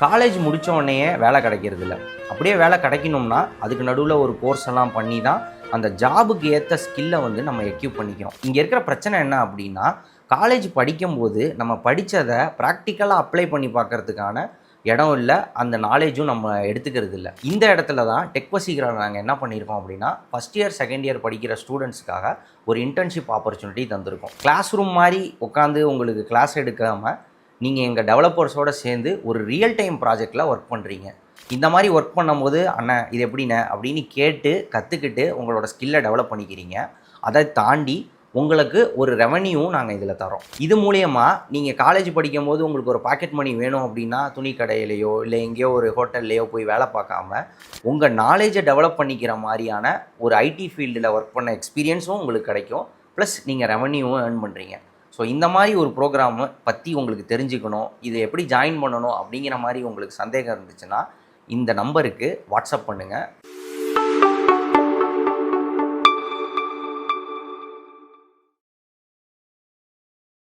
College முடித்த உடனேயே வேலை கிடைக்கிறதில்ல. அப்படியே வேலை கிடைக்கணும்னா அதுக்கு நடுவில் ஒரு கோர்ஸ் எல்லாம் பண்ணி தான் அந்த ஜாபுக்கு ஏற்ற ஸ்கில்லை வந்து நம்ம எக்யூப் பண்ணிக்கிறோம். இங்கே இருக்கிற பிரச்சனை என்ன அப்படின்னா காலேஜ் படிக்கும்போது நம்ம படித்ததை ப்ராக்டிக்கலாக அப்ளை பண்ணி பார்க்கறதுக்கான இடம் இல்லை அந்த நாலேஜும் நம்ம எடுத்துக்கிறது இல்லை. இந்த இடத்துல தான் டெக் வசீகரம் நாங்கள் என்ன பண்ணியிருக்கோம் அப்படின்னா ஃபஸ்ட் இயர் செகண்ட் இயர் படிக்கிற ஸ்டூடெண்ட்ஸ்க்காக ஒரு இன்டர்ன்ஷிப் ஆப்பர்ச்சுனிட்டி தந்திருக்கோம். கிளாஸ் ரூம் மாதிரி உட்காந்து உங்களுக்கு கிளாஸ் எடுக்காமல் நீங்கள் எங்கள் டெவலப்பர்ஸோடு சேர்ந்து ஒரு ரியல் டைம் ப்ராஜெக்டில் ஒர்க் பண்ணுறீங்க இந்த மாதிரி ஒர்க் பண்ணும்போது அண்ணன் இது எப்படிண்ணே? அப்படின்னு கேட்டு கற்றுக்கிட்டு உங்களோட ஸ்கில்லை டெவலப் பண்ணிக்கிறீங்க. அதை தாண்டி உங்களுக்கு ஒரு ரெவன்யூவும் நாங்கள் இதில் தரோம் இது மூலியமாக நீங்கள் காலேஜ் படிக்கும்போது உங்களுக்கு ஒரு பாக்கெட் மணி வேணும் அப்படின்னா துணி கடையிலையோ இல்லை எங்கேயோ ஒரு ஹோட்டல்லையோ போய் வேலை பார்க்காம உங்கள் நாலேஜை டெவலப் பண்ணிக்கிற மாதிரியான ஒரு ஐடி ஃபீல்டில் ஒர்க் பண்ண எக்ஸ்பீரியன்ஸும் உங்களுக்கு கிடைக்கும். ப்ளஸ் நீங்கள் ரெவன்யூவும் ஏர்ன் பண்ணுறீங்க ஸோ இந்த மாதிரி ஒரு ப்ரோக்ராம் பற்றி உங்களுக்கு தெரிஞ்சுக்கணும். இதை எப்படி ஜாயின் பண்ணணும் அப்படிங்கிற மாதிரி உங்களுக்கு சந்தேகம் இருந்துச்சுன்னா இந்த நம்பருக்கு வாட்ஸ்அப் பண்ணுங்கள்